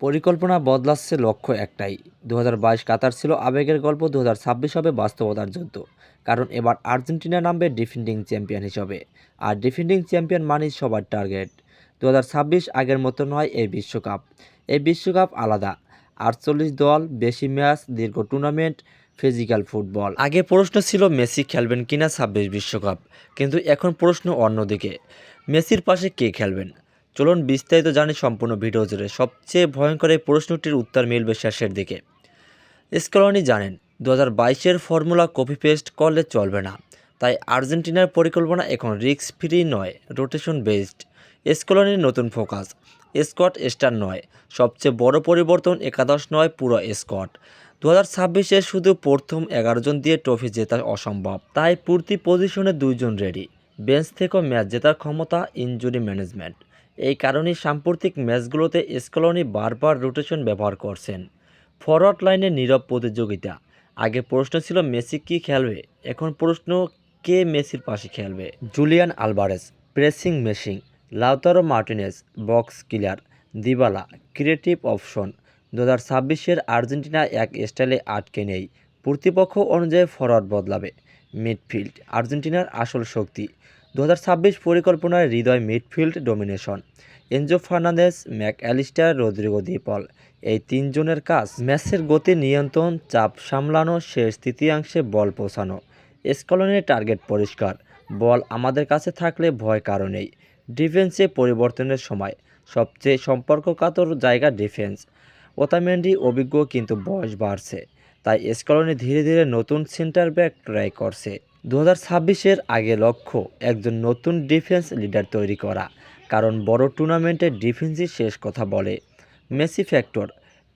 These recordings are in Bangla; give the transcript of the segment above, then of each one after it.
পরিকল্পনা বদলাচ্ছে লক্ষ্য একটাই। দু হাজার বাইশ কাতার ছিল আবেগের গল্প দু হাজার ছাব্বিশ হবে বাস্তবতার যুদ্ধ। কারণ এবার আর্জেন্টিনা নামবে ডিফেন্ডিং চ্যাম্পিয়ন হিসেবে। আর ডিফেন্ডিং চ্যাম্পিয়ন মানেই সবার টার্গেট। দু হাজার ছাব্বিশ আগের মতো নয় এই বিশ্বকাপ। এই বিশ্বকাপ আলাদা। আটচল্লিশ দল, বেশি ম্যাচ, দীর্ঘ টুর্নামেন্ট, ফিজিক্যাল ফুটবল। আগে প্রশ্ন ছিল, মেসি খেলবেন কিনা ছাব্বিশ বিশ্বকাপ। কিন্তু এখন প্রশ্ন অন্যদিকে। মেসির পাশে কে খেলবেন? চলুন বিস্তারিত জানি সম্পূর্ণ ভিডিও জুড়ে। সবচেয়ে ভয়ঙ্কর এই প্রশ্নটির উত্তর মিলবে শেষের দিকে। স্কলনি জানেন দু হাজার বাইশের ফর্মুলা কপি পেস্ট করলে চলবে না। তাই আর্জেন্টিনার পরিকল্পনা এখন রিস্ক ফ্রি নয় রোটেশন বেসড স্কলনির নতুন ফোকাস স্কট স্টার নয়। সবচেয়ে বড় পরিবর্তন একাদশ নয়, পুরো স্কট দু হাজার ছাব্বিশে শুধু প্রথম এগারো জন দিয়ে ট্রফি জেতা অসম্ভব। তাই প্রতি পজিশনে দুইজন রেডি বেঞ্চ থেকেও ম্যাচ জেতার ক্ষমতা ইনজুরি ম্যানেজমেন্ট এই কারণেই সাম্প্রতিক ম্যাচগুলোতে স্কলনি বারবার রোটেশন ব্যবহার করছেন। ফরওয়ার্ড লাইনে নীরব প্রতিযোগিতা। আগে প্রশ্ন ছিল, মেসি কি খেলবে? এখন প্রশ্ন, কে মেসির পাশে খেলবে? Julian Alvarez pressing machine Lautaro Martinez box killer, Dybala, creative option. দু হাজার ছাব্বিশের আর্জেন্টিনা এক স্টাইলে আটকে নেই। প্রতিপক্ষ অনুযায়ী ফরওয়ার্ড বদলাবে। মিডফিল্ড, আর্জেন্টিনার আসল শক্তি। দু পরিকল্পনার হৃদয় midfield domination. Enzo Fernandez Mac Allister, Rodrigo De Paul এই তিনজনের কাজ, ম্যাচের গতি নিয়ন্ত্রণ, চাপ সামলানো, শেষ তৃতীয়াংশে বল পৌঁছানো। স্কলনের টার্গেট পরিষ্কার, বল আমাদের কাছে থাকলে ভয় কারণেই ডিফেন্সে পরিবর্তনের সময়, সবচেয়ে সম্পর্ককাতর জায়গা ডিফেন্স। ওতামেন্ডি অভিজ্ঞ কিন্তু বয়স বাড়ছে, তাই স্কলনি ধীরে ধীরে নতুন সেন্টার ব্যাক ট্রাই করছে। দু হাজার আগে লক্ষ্য একজন নতুন ডিফেন্স লিডার তৈরি করা, কারণ বড় টুর্নামেন্টে ডিফেন্সই শেষ কথা বলে। মেসি ফ্যাক্টর,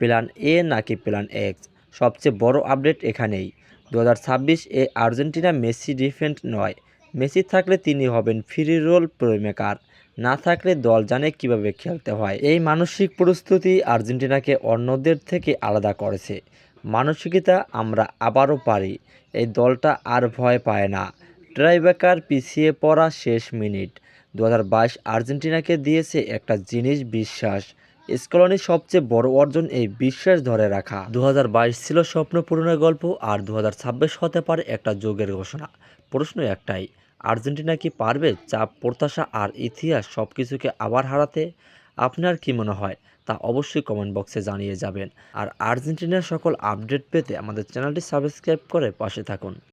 প্ল্যান এ নাকি প্ল্যান এক্স? সবচেয়ে বড় আপডেট এখানেই। দু হাজার ছাব্বিশ এ আর্জেন্টিনা মেসি ডিফেন্ড নয়। মেসি থাকলে তিনি হবেন ফ্রি রোল প্রেমেকার না থাকলে দল জানে কীভাবে খেলতে হয়। এই মানসিক প্রস্তুতি আর্জেন্টিনাকে অন্যদের থেকে আলাদা করেছে। মানসিকতা আমরা আবারও পারি। এই দলটা আর ভয় পায় না। ট্রাইবেকার পিছিয়ে পড়া শেষ মিনিট। দু হাজার বাইশ আর্জেন্টিনাকে দিয়েছে একটা জিনিস বিশ্বাস। স্কলনির সবচেয়ে বড় অর্জন এই বিশ্বাস ধরে রাখা। দু হাজার বাইশ ছিল স্বপ্ন পূরণের গল্প আর দু হাজার ছাব্বিশ হতে পারে একটা যোগের ঘোষণা। প্রশ্ন একটাই, আর্জেন্টিনা কি পারবে চাপ, প্রত্যাশা আর ইতিহাস সব কিছুকে আবার হারাতে? আপনার কি মনে হয়? তা অবশ্যই কমেন্ট বক্সে জানিয়ে যাবেন। আর আর্জেন্টিনার সকল আপডেট পেতে আমাদের চ্যানেলটি সাবস্ক্রাইব করে পাশে থাকুন।